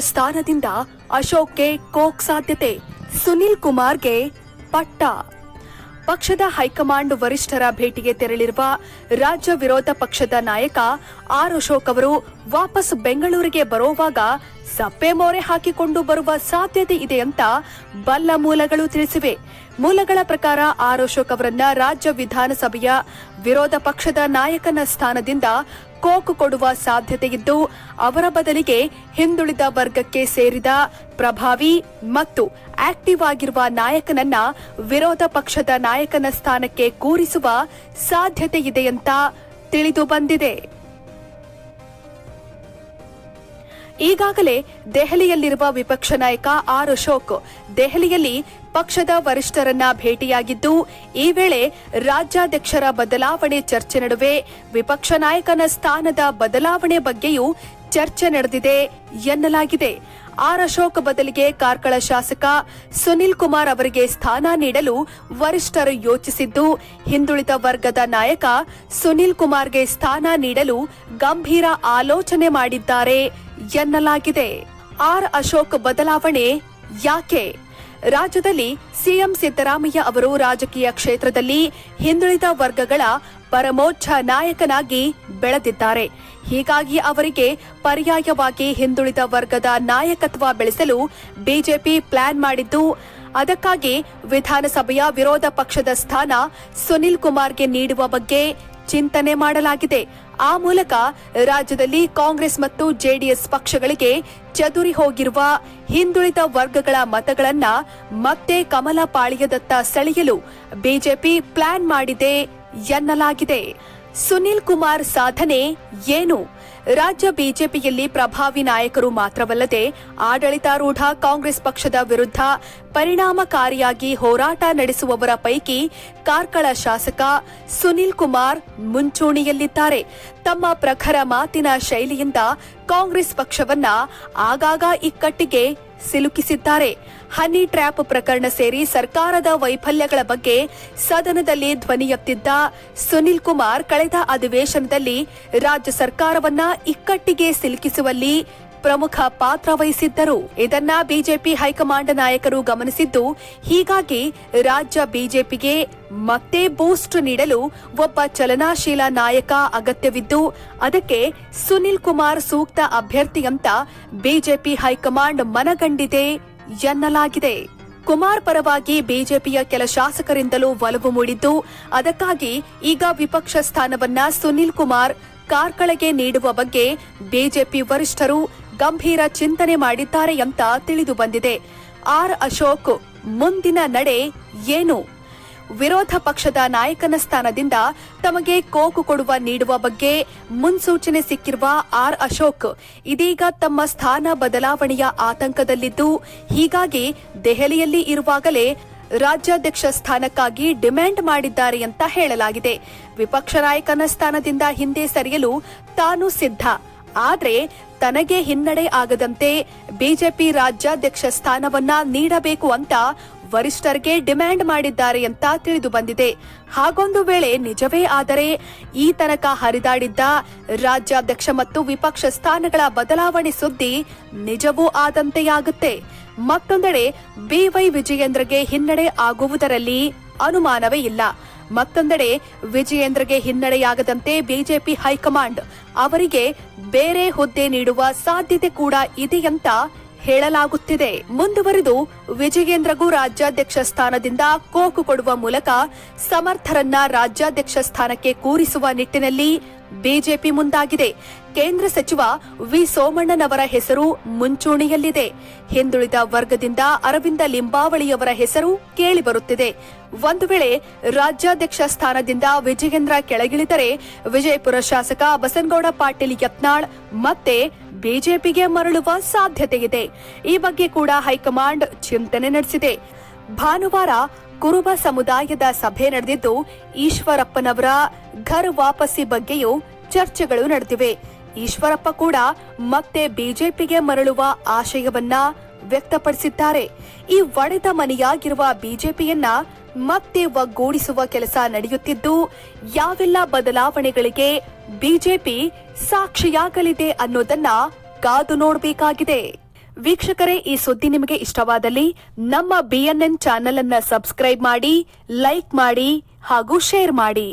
ಸ್ಥಾನದಿಂದ ಅಶೋಕ್ಗೆ ಕೋಕ್ ಸಾಧ್ಯತೆ, ಸುನಿಲ್ ಕುಮಾರ್ಗೆ ಪಟ್ಟ. ಪಕ್ಷದ ಹೈಕಮಾಂಡ್ ವರಿಷ್ಠರ ಭೇಟಿಗೆ ತೆರಳಿರುವ ರಾಜ್ಯ ವಿರೋಧ ಪಕ್ಷದ ನಾಯಕ ಆರ್ ಅಶೋಕ್ ಅವರು ವಾಪಸ್ ಬೆಂಗಳೂರಿಗೆ ಬರುವಾಗ ಸಪ್ಪೆ ಮೋರೆ ಹಾಕಿಕೊಂಡು ಬರುವ ಸಾಧ್ಯತೆ ಇದೆ ಅಂತ ಬಲ್ಲ ಮೂಲಗಳು ತಿಳಿಸಿವೆ. ಮೂಲಗಳ ಪ್ರಕಾರ ಆರ್ ಅಶೋಕ್ ಅವರನ್ನ ರಾಜ್ಯ ವಿಧಾನಸಭೆಯ ವಿರೋಧ ಪಕ್ಷದ ನಾಯಕನ ಸ್ಥಾನದಿಂದ ಕೋಕ್ ಕೊಡುವ ಸಾಧ್ಯತೆ ಇದ್ದು ಅವರ ಬದಲಿಗೆ ಹಿಂದುಳಿದ ವರ್ಗಕ್ಕೆ ಸೇರಿದ ಪ್ರಭಾವಿ ಮತ್ತು ಆಕ್ಟಿವ್ ಆಗಿರುವ ನಾಯಕನನ್ನ ವಿರೋಧ ಪಕ್ಷದ ನಾಯಕನ ಸ್ಥಾನಕ್ಕೆ ಕೂರಿಸುವ ಸಾಧ್ಯತೆ ಇದೆ ಅಂತ ತಿಳಿದು ಬಂದಿದೆ. ಈಗಾಗಲೇ ದೆಹಲಿಯಲ್ಲಿರುವ ವಿಪಕ್ಷ ನಾಯಕ ಆರ್ ಅಶೋಕ್ ದೆಹಲಿಯಲ್ಲಿ ಪಕ್ಷದ ವರಿಷ್ಠರನ್ನ ಭೇಟಿಯಾಗಿದ್ದು, ಈ ವೇಳೆ ರಾಜ್ಯಾಧ್ಯಕ್ಷರ ಬದಲಾವಣೆ ಚರ್ಚೆ ನಡುವೆ ವಿಪಕ್ಷ ನಾಯಕನ ಸ್ಥಾನದ ಬದಲಾವಣೆ ಬಗ್ಗೆಯೂ ಚರ್ಚೆ ನಡೆದಿದೆ ಎನ್ನಲಾಗಿದೆ. ಆರ್ ಅಶೋಕ್ ಬದಲಿಗೆ ಕಾರ್ಕಳ ಶಾಸಕ ಸುನಿಲ್ ಕುಮಾರ್ ಅವರಿಗೆ ಸ್ಥಾನ ನೀಡಲು ವರಿಷ್ಠರು ಯೋಚಿಸಿದ್ದು, ಹಿಂದುಳಿದ ವರ್ಗದ ನಾಯಕ ಸುನಿಲ್ ಕುಮಾರ್ಗೆ ಸ್ಥಾನ ನೀಡಲು ಗಂಭೀರ ಆಲೋಚನೆ ಮಾಡಿದ್ದಾರೆ ಎನ್ನಲಾಗಿದೆ. ಆರ್ ಅಶೋಕ್ ಬದಲಾವಣೆ ಯಾಕೆ? ರಾಜ್ಯದಲ್ಲಿ ಸಿಎಂ ಸಿದ್ದರಾಮಯ್ಯ ಅವರು ರಾಜಕೀಯ ಕ್ಷೇತ್ರದಲ್ಲಿ ಹಿಂದುಳಿದ ವರ್ಗಗಳ ಪರಮೋಚ್ಚ ನಾಯಕನಾಗಿ ಬೆಳೆದಿದ್ದಾರೆ. ಹೀಗಾಗಿ ಅವರಿಗೆ ಪರ್ಯಾಯವಾಗಿ ಹಿಂದುಳಿದ ವರ್ಗದ ನಾಯಕತ್ವ ಬೆಳೆಸಲು ಬಿಜೆಪಿ ಪ್ಲಾನ್ ಮಾಡಿದ್ದು, ಅದಕ್ಕಾಗಿ ವಿಧಾನಸಭೆಯ ವಿರೋಧ ಪಕ್ಷದ ಸ್ಥಾನ ಸುನಿಲ್ ಕುಮಾರ್ಗೆ ನೀಡುವ ಬಗ್ಗೆ ಚಿಂತನೆ ಮಾಡಲಾಗಿದೆ. ಆ ಮೂಲಕ ರಾಜ್ಯದಲ್ಲಿ ಕಾಂಗ್ರೆಸ್ ಮತ್ತು ಜೆಡಿಎಸ್ ಪಕ್ಷಗಳಿಗೆ ಚದುರಿ ಹೋಗಿರುವ ಹಿಂದುಳಿದ ವರ್ಗಗಳ ಮತಗಳನ್ನ ಮತ್ತೆ ಕಮಲ ಪಾಳ್ಯದತ್ತ ಸೆಳೆಯಲು ಬಿಜೆಪಿ ಪ್ಲಾನ್ ಮಾಡಿದೆ ಎನ್ನಲಾಗಿದೆ. ಸುನಿಲ್ ಕುಮಾರ್ ಸಾಧನೆ ಏನು? ರಾಜ್ಯ ಬಿಜೆಪಿಯಲ್ಲಿ ಪ್ರಭಾವಿ ನಾಯಕರು ಮಾತ್ರವಲ್ಲದೆ ಆಡಳಿತಾರೂಢ ಕಾಂಗ್ರೆಸ್ ಪಕ್ಷದ ವಿರುದ್ಧ ಪರಿಣಾಮಕಾರಿಯಾಗಿ ಹೋರಾಟ ನಡೆಸುವವರ ಪೈಕಿ ಕಾರ್ಕಳ ಶಾಸಕ ಸುನಿಲ್ ಕುಮಾರ್ ಮುಂಚೂಣಿಯಲ್ಲಿದ್ದಾರೆ. ತಮ್ಮ ಪ್ರಖರ ಮಾತಿನ ಶೈಲಿಯಿಂದ ಕಾಂಗ್ರೆಸ್ ಪಕ್ಷವನ್ನ ಆಗಾಗ ಇಕ್ಕಟ್ಟಿಗೆ ಸಿಲುಕಿಸಿದ್ದಾರೆ. ಹನಿ ಟ್ರ್ಯಾಪ್ ಪ್ರಕರಣ ಸೇರಿ ಸರ್ಕಾರದ ವೈಫಲ್ಯಗಳ ಬಗ್ಗೆ ಸದನದಲ್ಲಿ ಧ್ವನಿಯೆತ್ತಿದ್ದ ಸುನಿಲ್ ಕುಮಾರ್ ಕಳೆದ ಅಧಿವೇಶನದಲ್ಲಿ ರಾಜ್ಯ ಸರ್ಕಾರವನ್ನ ಇಕ್ಕಟ್ಟಿಗೆ ಸಿಲುಕಿಸುವಲ್ಲಿ ಪ್ರಮುಖ ಪಾತ್ರ ವಹಿಸಿದ್ದರು. ಇದನ್ನ ಬಿಜೆಪಿ ಹೈಕಮಾಂಡ್ ನಾಯಕರು ಗಮನಿಸಿದ್ದು, ಹೀಗಾಗಿ ರಾಜ್ಯ ಬಿಜೆಪಿಗೆ ಮತ್ತೆ ಬೂಸ್ಟ್ ನೀಡಲು ಒಬ್ಬ ಚಲನಾಶೀಲ ನಾಯಕ ಅಗತ್ಯವಿದ್ದು, ಅದಕ್ಕೆ ಸುನಿಲ್ ಕುಮಾರ್ ಸೂಕ್ತ ಅಭ್ಯರ್ಥಿ ಅಂತ ಬಿಜೆಪಿ ಹೈಕಮಾಂಡ್ ಮನಗಂಡಿದೆ ಎನ್ನಲಾಗಿದೆ. ಕುಮಾರ್ ಪರವಾಗಿ ಬಿಜೆಪಿಯ ಕೆಲ ಶಾಸಕರಿಂದಲೂ ಒಲವು ಮೂಡಿದ್ದು, ಅದಕ್ಕಾಗಿ ಈಗ ವಿಪಕ್ಷ ಸ್ಥಾನವನ್ನ ಸುನಿಲ್ ಕುಮಾರ್ ಕಾರ್ಕಳಗೆ ನೀಡುವ ಬಗ್ಗೆ ಬಿಜೆಪಿ ವರಿಷ್ಠರು ಗಂಭೀರ ಚಿಂತನೆ ಮಾಡಿದ್ದಾರೆ ಅಂತ ತಿಳಿದು ಬಂದಿದೆ. ಆರ್ ಅಶೋಕ್, ಮುಂದಿನ ನಡೆ ಏನು? ವಿರೋಧ ಪಕ್ಷದ ನಾಯಕನ ಸ್ಥಾನದಿಂದ ತಮಗೆ ಕೋಕು ಕೊಡುವ ನೀಡುವ ಬಗ್ಗೆ ಮುನ್ಸೂಚನೆ ಸಿಕ್ಕಿರುವ ಆರ್ ಅಶೋಕ್, ಇದೀಗ ತಮ್ಮ ಸ್ಥಾನ ಬದಲಾವಣೆಯ ಆತಂಕದಲ್ಲಿದ್ದು, ಹೀಗಾಗಿ ದೆಹಲಿಯಲ್ಲಿ ಇರುವಾಗಲೇ ರಾಜ್ಯಾಧ್ಯಕ್ಷ ಸ್ಥಾನಕ್ಕಾಗಿ ಡಿಮ್ಯಾಂಡ್ ಮಾಡಿದ್ದಾರೆ ಅಂತ ಹೇಳಲಾಗಿದೆ. ವಿಪಕ್ಷ ನಾಯಕನ ಸ್ಥಾನದಿಂದ ಹಿಂದೆ ಸರಿಯಲು ತಾನು ಸಿದ್ಧ. ಆದ್ರೆ ತನಗೆ ಹಿನ್ನಡೆ ಆಗದಂತೆ ಬಿಜೆಪಿ ರಾಜ್ಯಾಧ್ಯಕ್ಷ ಸ್ಥಾನವನ್ನ ನೀಡಬೇಕು ಅಂತ ವರಿಷ್ಠರಿಗೆ ಡಿಮ್ಯಾಂಡ್ ಮಾಡಿದ್ದಾರೆ ಅಂತ ತಿಳಿದು ಬಂದಿದೆ. ಹಾಗೊಂದು ವೇಳೆ ನಿಜವೇ ಆದರೆ ಈ ತನಕ ಹರಿದಾಡಿದ್ದ ರಾಜ್ಯಾಧ್ಯಕ್ಷ ಮತ್ತು ವಿಪಕ್ಷ ಸ್ಥಾನಗಳ ಬದಲಾವಣೆ ಸುದ್ದಿ ನಿಜವೂ ಆದಂತೆಯಾಗುತ್ತೆ. ಮತ್ತೊಂದೆಡೆ ಬಿವೈ ವಿಜಯೇಂದ್ರಗೆ ಹಿನ್ನಡೆ ಆಗುವುದರಲ್ಲಿ ಅನುಮಾನವೇ ಇಲ್ಲ. ಮತ್ತೊಂದೆಡೆ ವಿಜಯೇಂದ್ರಗೆ ಹಿನ್ನಡೆಯಾಗದಂತೆ ಬಿಜೆಪಿ ಹೈಕಮಾಂಡ್, ಅವರಿಗೆ ಬೇರೆ ಹುದ್ದೆ ನೀಡುವ ಸಾಧ್ಯತೆ ಕೂಡ ಇದೆ ಅಂತ ಹೇಳಲಾಗುತ್ತಿದೆ. ಮುಂದುವರೆದು ವಿಜಯೇಂದ್ರಗೂ ರಾಜ್ಯಾಧ್ಯಕ್ಷ ಸ್ಥಾನದಿಂದ ಕೋಕು ಕೊಡುವ ಮೂಲಕ ಸಮರ್ಥರನ್ನ ರಾಜ್ಯಾಧ್ಯಕ್ಷ ಸ್ಥಾನಕ್ಕೆ ಕೂರಿಸುವ ನಿಟ್ಟಿನಲ್ಲಿ ಬಿಜೆಪಿ ಮುಂದಾಗಿದೆ. ಕೇಂದ್ರ ಸಚಿವ ವಿ ಸೋಮಣ್ಣನವರ ಹೆಸರು ಮುಂಚೂಣಿಯಲ್ಲಿದೆ. ಹಿಂದುಳಿದ ವರ್ಗದಿಂದ ಅರವಿಂದ ಲಿಂಬಾವಳಿಯವರ ಹೆಸರು ಕೇಳಿಬರುತ್ತಿದೆ. ಒಂದು ವೇಳೆ ರಾಜ್ಯಾಧ್ಯಕ್ಷ ಸ್ಥಾನದಿಂದ ವಿಜಯೇಂದ್ರ ಕೆಳಗಿಳಿದರೆ ವಿಜಯಪುರ ಶಾಸಕ ಬಸನಗೌಡ ಪಾಟೀಲ್ ಯತ್ನಾಳ್ ಮತ್ತೆ ಬಿಜೆಪಿಗೆ ಮರಳುವ ಸಾಧ್ಯತೆಯಿದೆ. ಈ ಬಗ್ಗೆ ಕೂಡ ಹೈಕಮಾಂಡ್ ಚಿಂತನೆ ನಡೆಸಿದೆ. ಭಾನುವಾರ ಕುರುಬ ಸಮುದಾಯದ ಸಭೆ ನಡೆದಿದ್ದು, ಈಶ್ವರಪ್ಪನವರ ಘರ್ ವಾಪಸಿ ಬಗ್ಗೆಯೂ ಚರ್ಚೆಗಳು ನಡೆದಿವೆ. ಈಶ್ವರಪ್ಪ ಕೂಡ ಮತ್ತೆ ಬಿಜೆಪಿಗೆ ಮರಳುವ ಆಶಯವನ್ನ ವ್ಯಕ್ತಪಡಿಸಿದ್ದಾರೆ. ಈ ಒಡೆದ ಮನೆಯಾಗಿರುವ ಬಿಜೆಪಿಯನ್ನ ಮತ್ತೆ ಒಗ್ಗೂಡಿಸುವ ಕೆಲಸ ನಡೆಯುತ್ತಿದ್ದು, ಯಾವೆಲ್ಲ ಬದಲಾವಣೆಗಳಿಗೆ ಬಿಜೆಪಿ ಸಾಕ್ಷಿಯಾಗಲಿದೆ ಅನ್ನೋದನ್ನ ಕಾದು ನೋಡಬೇಕಾಗಿದೆ. ವೀಕ್ಷಕರೇ, ಈ ಸುದ್ದಿ ನಿಮಗೆ ಇಷ್ಟವಾದಲ್ಲಿ ನಮ್ಮ ಬಿಎನ್ಎನ್ ಚಾನೆಲ್ ಅನ್ನ ಸಬ್ಸ್ಕ್ರೈಬ್ ಮಾಡಿ ಲೈಕ್ ಮಾಡಿ ಹಾಗೂ ಶೇರ್ ಮಾಡಿ.